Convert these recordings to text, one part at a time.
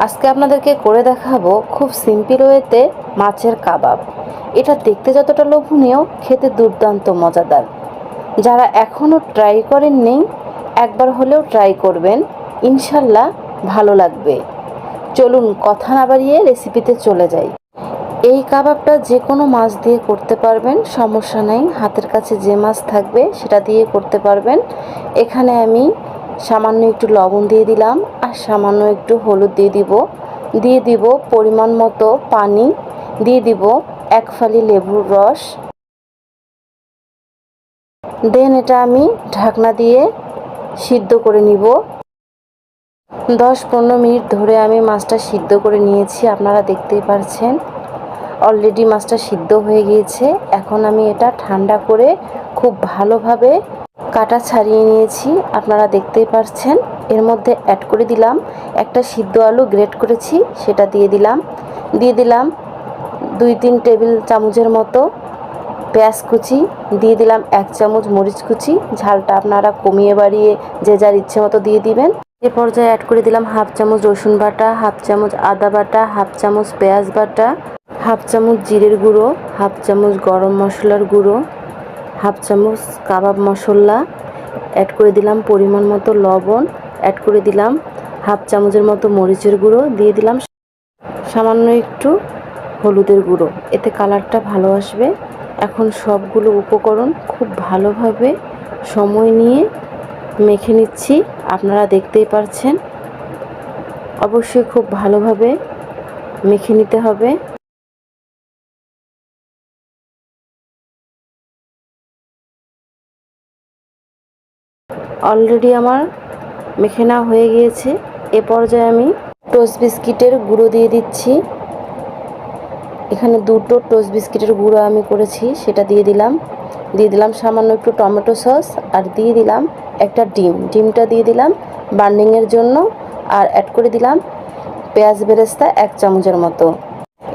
আজকে আপনাদেরকে করে দেখাবো খুব সিম্পল ওয়েতে মাছের কাবাব। এটা দেখতে যতটা লোভনীয়, খেতে দুর্দান্ত মজাদার। যারা এখনও ট্রাই করেননি, একবার হলেও ট্রাই করবেন। ইনশাল্লাহ ভালো লাগবে। চলুন কথা না বাড়িয়ে রেসিপিতে চলে যাই। এই কাবাবটা যে কোনো মাছ দিয়ে করতে পারবেন, সমস্যা নেই। হাতের কাছে যে মাছ থাকবে, সেটা দিয়ে করতে পারবেন। এখানে আমি সামান্য একটু লবণ দিয়ে দিলাম আর সামান্য একটু হলুদ দিয়ে দিব। দিয়ে দিব পরিমাণ মতো পানি। দিয়ে দিব এক ফালি লেবুর রস। দেন এটা আমি ঢাকনা দিয়ে সিদ্ধ করে নিব। দশ পনেরো মিনিট ধরে আমি মাছটা সিদ্ধ করে নিয়েছি, আপনারা দেখতেই পারছেন। অলরেডি মাছটা সিদ্ধ হয়ে গিয়েছে। এখন আমি এটা ঠান্ডা করে খুব ভালোভাবে কাটা ছাড়িয়ে নিয়েছি, আপনারা দেখতেই পারছেন। এর মধ্যে অ্যাড করে দিলাম একটা সিদ্ধ আলু গ্রেট করেছি, সেটা দিয়ে দিলাম। দিয়ে দিলাম দুই তিন টেবিল চামচের মতো পেঁয়াজ কুচি, দিয়ে দিলাম এক চামচ মরিচ কুচি। ঝালটা আপনারা কমিয়ে বাড়িয়ে যে যার ইচ্ছে মতো দিয়ে দিবেন। এ পর্যায়ে অ্যাড করে দিলাম হাফ চামচ রসুন বাটা, হাফ চামচ আদা বাটা, হাফ চামচ পেঁয়াজ বাটা, হাফ চামচ জিরের গুঁড়ো, হাফ চামচ গরম মশলার গুঁড়ো, হাফ চামচ কাবাব মশলা অ্যাড করে দিলাম পরিমাণ মতো লবণ অ্যাড করে দিলাম হাফ চামচের মতো মরিচের গুঁড়ো, দিয়ে দিলাম সামান্য একটু হলুদের গুঁড়ো। এতে কালারটা ভালো আসবে। এখন সবগুলো উপকরণ খুব ভালোভাবে সময় নিয়ে মেখে নিচ্ছি। আপনারা দেখতেই পারছেন। অবশ্যই খুব ভালোভাবে মেখে নিতে হবে। অলরেডি আমার মেখে নেওয়া হয়ে গিয়েছে। এ পর্যায়ে আমি টোস্ট বিস্কিটের গুঁড়ো দিয়ে দিচ্ছি। এখানে দুটো টোস্ট বিস্কিটের গুঁড়ো আমি করেছি, সেটা দিয়ে দিলাম। দিয়ে দিলাম সামান্য একটু টমেটো সস আর দিয়ে দিলাম একটা ডিম। ডিমটা দিয়ে দিলাম বার্নিংয়ের জন্য আর অ্যাড করে দিলাম পেঁয়াজ বেরেস্তা এক চামচের মতো।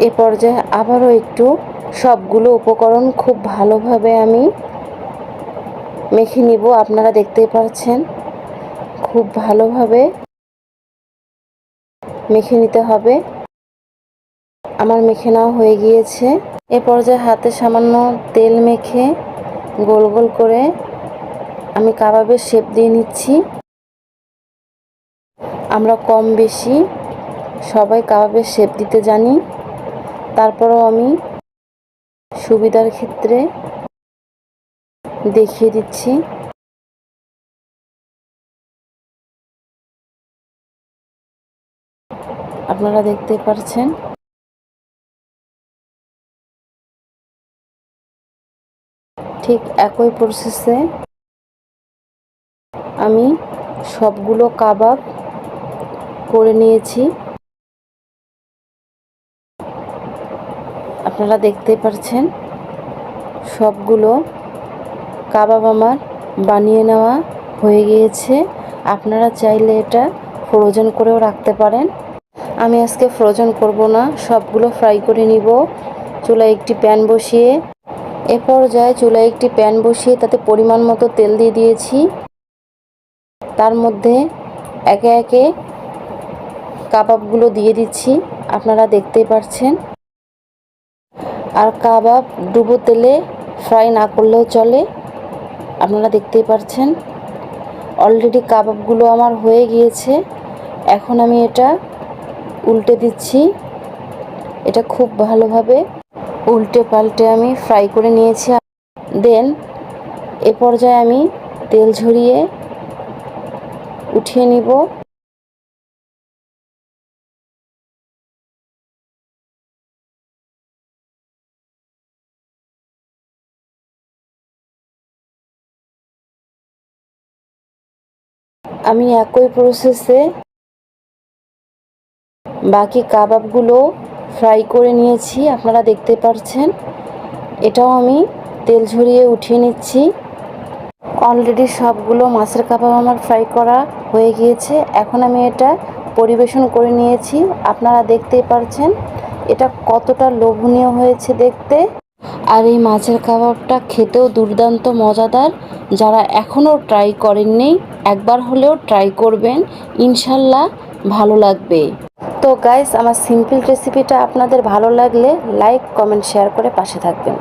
এ পর্যায়ে আবারও একটু সবগুলো উপকরণ খুব ভালোভাবে আমি মেখে নিব, আপনারা দেখতেই পাচ্ছেন। খুব ভালোভাবে মেখে নিতে হবে। আমার মেখে নেওয়া হয়ে গিয়েছে। এ পর্যায়ে হাতে সামান্য তেল মেখে গোল গোল করে আমি কাবাবের শেপ দিয়ে নিচ্ছি। আমরা কম বেশি সবাই কাবাবের শেপ দিতে জানি। তারপরও আমি সুবিধার ক্ষেত্রে দেখিয়ে দিচ্ছি। আপনারা দেখতে পারছেন। ঠিক একই প্রসেসে আমি সবগুলো কাবাব করে নিয়েছি। আপনারা দেখতে পারছেন সবগুলো কাবাব আমার বানিয়ে নেওয়া হয়ে গিয়েছে। আপনারা চাইলে এটা ফ্রোজেন করেও রাখতে পারেন। আমি আজকে ফ্রোজেন করব না, সবগুলো ফ্রাই করে নিব। চুলায় একটি প্যান বসিয়ে, এ পর্যায়ে চুলায় একটি প্যান বসিয়ে তাতে পরিমাণ মতো তেল দিয়ে দিয়েছি। তার মধ্যে একে একে কাবাবগুলো দিয়ে দিচ্ছি, আপনারা দেখতেই পাচ্ছেন আর কাবাব ডুবো তেলে ফ্রাই না করলেও চলে। আপনারা দেখতেই পাচ্ছেন অলরেডি কাবাবগুলো আমার হয়ে গিয়েছে। এখন আমি এটা উল্টে দিচ্ছি। এটা খুব ভালোভাবে উল্টে পাল্টে আমি ফ্রাই করে নিয়েছি। দেন এ পর্যায়ে আমি তেল ঝরিয়ে উঠিয়ে নিব। আমি একই প্রসেসে বাকি কাবাবগুলো ফ্রাই করে নিয়েছি, আপনারা দেখতে পাচ্ছেন এটাও আমি তেল ঝরিয়ে উঠিয়ে নিচ্ছি। অলরেডি সবগুলো মাছের কাবাব আমার ফ্রাই করা হয়ে গিয়েছে। এখন আমি এটা পরিবেশন করে নিয়েছি। আপনারা দেখতেই পারছেন, এটা কতটা লোভনীয় হয়েছে দেখতে। আর এই মাছের কাবাবটা খেতেও দুর্দান্ত মজাদার, যারা এখনও ট্রাই করেননি একবার হলেও ট্রাই করবেন, ইনশাল্লাহ ভালো লাগবে। তো গাইস আমার সিম্পল রেসিপিটা আপনাদের ভালো লাগলে লাইক কমেন্ট শেয়ার করে পাশে থাকবেন।